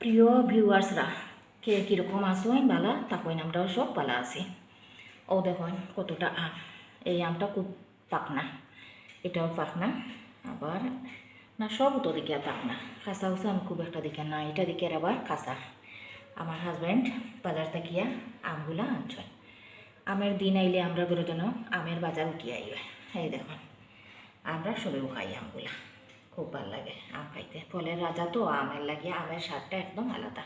প্রিয় ভিউয়ার্সরা কে কীরকম আসুন বালা তাকই আমরাও সব বালা আছি। ও দেখুন কতটা আম। এই আমটা খুব পাকনা। এটাও পাকনা। আবার না, সব তো দিকে পাকনা। খাসা উসা আমি খুব একটা দিকে না। এটা দিকে আবার খাসা আমার হাজব্যান্ড বাজার থেকে আমগুলা আনছেন আমের দিন আইলে আমরা বেরো যেন আমের বাজার উঠিয়ে আইবে। এই দেখুন, আমরা সবেও খাই আমগুলা। খুব ভালো লাগে, আম খাইতে। ফলের রাজা তো, আমের লাগে আমের স্বাদটা একদম আলাদা।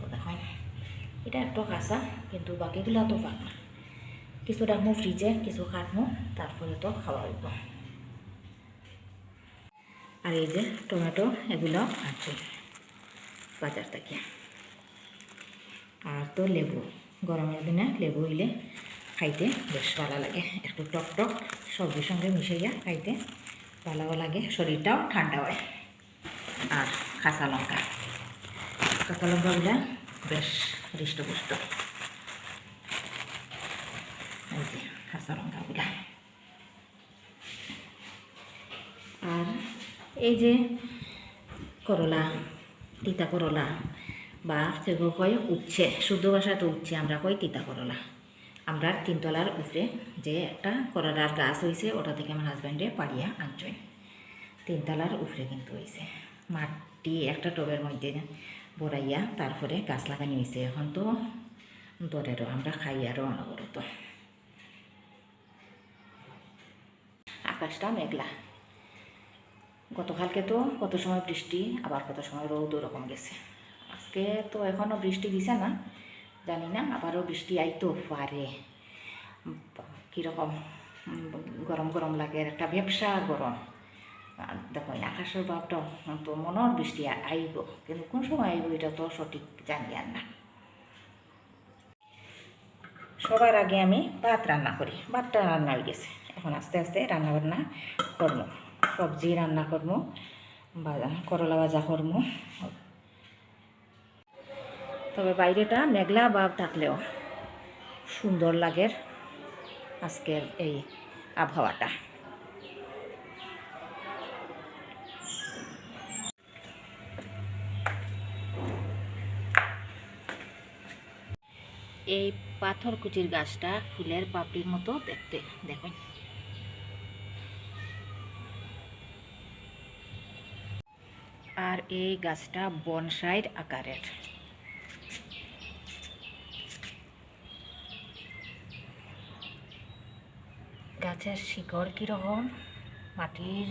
ও দেখুন এটা একটু কাঁচা, কিন্তু বাকিগুলা তো পাক। না কিছু রাখব ফ্রিজে কিছু কাটবো তারপরে তো খাওয়া হইব। আর এই যে টমেটো এগুলো আছে বাজার থেকে। আর তো লেবু, গরমের দিনে লেবু হইলে খাইতে বেশ ভালো লাগে। একটু টক টক, সবজির সঙ্গে মিশাইয়া খাইতে ভালো লাগে, শরীরটাও ঠান্ডা হয়। আর কাঁচা লঙ্কা। কাঁচা লঙ্কাগুলো বেশ হৃষ্টপুষ্ট। এই যে কাঁচা লঙ্কাগুলা আর এই যে করলা, তিতা করলা বা সেগুলো কয়, উচ্ছে। শুদ্ধ ভাষায় তো উচ্ছে, আমরা কই তিতা করলা। আমরা তিনতলার উপরে যে একটা করলার গাছ হয়েছে ওটা থেকে আমার হাজব্যান্ডে পাড়িয়া আনছেন তিনতলার উপরে কিন্তু হয়েছে মাটি একটা টবের মধ্যে বড়াইয়া তারপরে গাছ লাগানি হয়েছে এখন তো দরেরও, আমরা খাই আরও অনবরত। আকাশটা মেঘলা। গতকালকে তো কত সময় বৃষ্টি, আবার কত সময় রৌদ, ওরকম গেছে। আজকে তো এখনও বৃষ্টি দিছে না। জানি না আবারও বৃষ্টি আইতো, পারে। কীরকম গরম গরম লাগে একটা ব্যবসা গরম। আর দেখো আকাশের ভাবটা, তো মনের বৃষ্টি আইব, কিন্তু কোন সময় আইব এটা তো সঠিক জানি আর না। সবার আগে আমি ভাত রান্না করি, ভাতটা রান্না হয়ে গেছে। এখন আস্তে আস্তে রান্না বান্না করব। সবজি রান্না করব করলা ভাজা করব। তবে বাইরেটা মেঘলা ভাব থাকলেও সুন্দর লাগে আজকের এই আবহাওয়াটা। এই পাথর কুচির গাছটা ফুলের পাপড়ির মতো দেখতে, দেখুন। আর এই গাছটা বনসাইড আকারের। গাছের শিকড় কীরকম? মাটির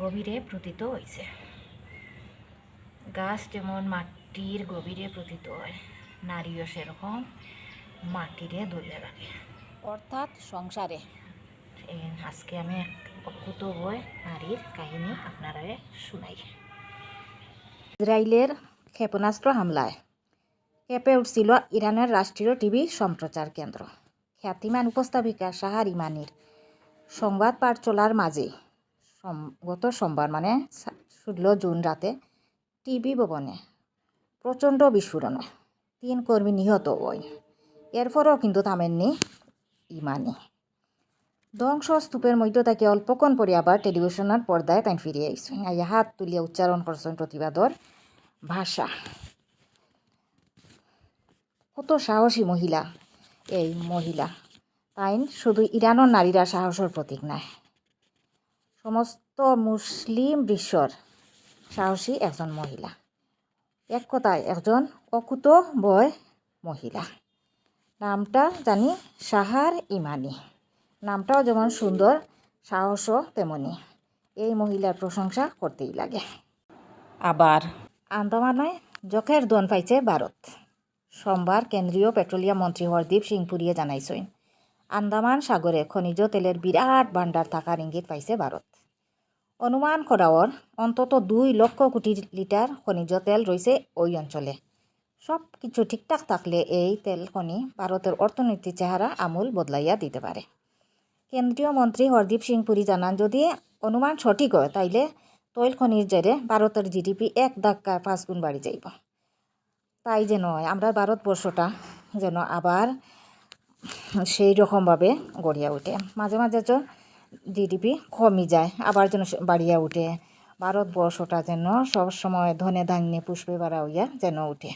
গভীরে প্রতীত হয়েছে গাছ যেমন মাটির গভীরে প্রতীত হয় নারীও সেরকম মাটিরে ধরে রাখে। অর্থাৎ সংসারে। আজকে আমি অকুত বই নারীর কাহিনী আপনারা শুনাই। ইসরায়েলের ক্ষেপণাস্ত্র হামলায়। কেঁপে উঠছিল ইরানের রাষ্ট্রীয় টিভি সম্প্রচার কেন্দ্র। খ্যাতিমান উপস্থাপিকা সাহার ইমানির সংবাদ পাঠ চলার মাঝে গত সোমবার মানে ষোলো জুন রাতে টিভি ভবনে প্রচণ্ড বিস্ফোরণে তিন কর্মী নিহত হয়। এরপরও কিন্তু থামেননি ইমানি। ধ্বংসস্তূপের মধ্য থেকে অল্পক্ষণ পরে আবার টেলিভিশনের পর্দায় তাই ফিরে আইসে আইয়া হাত তুলিয়া উচ্চারণ করছেন প্রতিবাদর ভাষা। কত সাহসী মহিলা এই মহিলা। তাই শুধু ইরানের নারীরা সাহসের প্রতীক নয়। সমস্ত মুসলিম বিশ্বর সাহসী একজন মহিলা। এক কথায় একজন অকুত বয় মহিলা। নামটা জানি সাহার ইমানি। নামটাও যেমন সুন্দর, সাহসও তেমনি। এই মহিলার প্রশংসা করতেই লাগে। আবার আন্দামানে জখের দন পাইছে ভারত। সোমবার কেন্দ্রীয় পেট্রোলিয়াম মন্ত্রী হরদীপ সিং পুরিয়ে জানাইছেন। আন্দামান সাগরে খনিজ তেলের বিরাট ভাণ্ডার থাকার ইঙ্গিত পাইছে ভারত। অনুমান করাওর অন্তত দুই লক্ষ কোটি লিটার খনিজ তেল রয়েছে ওই অঞ্চলে। সব কিছু ঠিকঠাক থাকলে এই তেল খনি ভারতের অর্থনৈতিক চেহারা আমূল বদলাইয়া দিতে পারে। কেন্দ্রীয় মন্ত্রী হরদীপ সিং পুরী জানান, যদি অনুমান সঠিক হয়, তাইলে তৈল খনির জেরে ভারতের জিডিপি এক ধাক্কায় পাঁচ গুণ বাড়ি যাইব। তাই যে নয়, আমরা ভারতবর্ষটা যেন আবার সেই রকমভাবে গড়িয়া উঠে। মাঝে মাঝে তো জিডিপি কমই যায়, আবার যেন বাড়িয়া উঠে। ভারতবর্ষটা যেন সব সময় ধনে ধান্যে পুষ্পে বাড়া হইয়া যেন উঠে।